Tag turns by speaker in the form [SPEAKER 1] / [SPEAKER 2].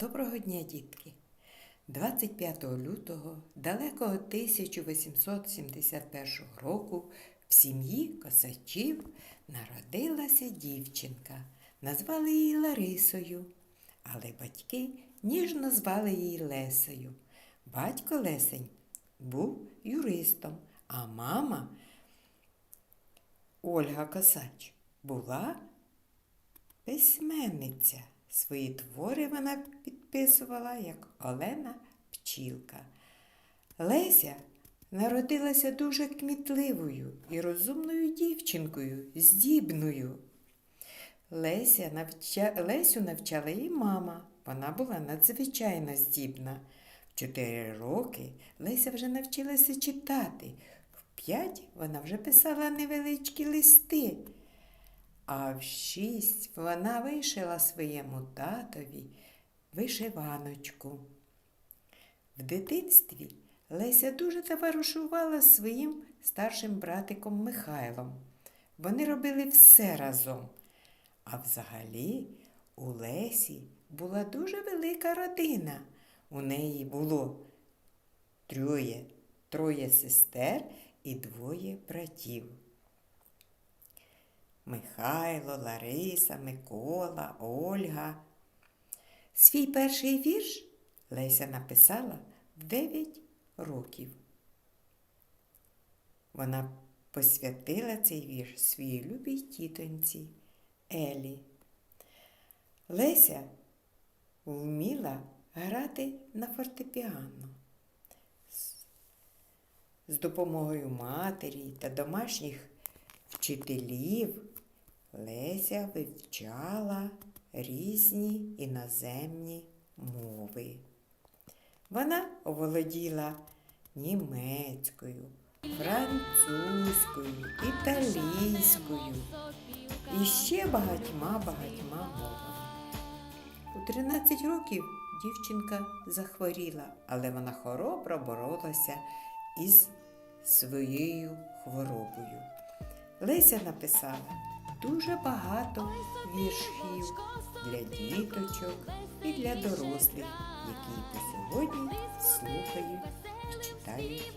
[SPEAKER 1] Доброго дня, дітки! 25 лютого далекого 1871 року в сім'ї косачів народилася дівчинка. Назвали її Ларисою, але батьки ніжно звали її Лесею. Батько Лесень був юристом, а мама Ольга Косач була письменниця. Свої твори вона підписувала як Олена Пчілка. Леся народилася дуже кмітливою і розумною дівчинкою, здібною. Леся навча... Лесю навчала її мама. Вона була надзвичайно здібна. В чотири роки Леся вже навчилася читати. В п'ять вона вже писала невеличкі листи. А в шість вона вишила своєму татові вишиваночку. В дитинстві Леся дуже товаришувала своїм старшим братиком Михайлом. Вони робили все разом. А взагалі у Лесі була дуже велика родина. У неї було троє, троє сестер і двоє братів. Михайло, Лариса, Микола, Ольга. Свій перший вірш Леся написала в 9 років. Вона посвятила цей вірш своїй любій тітоньці Елі. Леся вміла грати на фортепіано. З допомогою матері та домашніх вчителів Леся вивчала різні іноземні мови. Вона оволоділа німецькою, французькою, італійською і ще багатьма багатьма мовами. У 13 років дівчинка захворіла, але вона хоробро боролася із своєю хворобою. Леся написала дуже багато віршів для діточок і для дорослих, які по сьогодні слухають і читають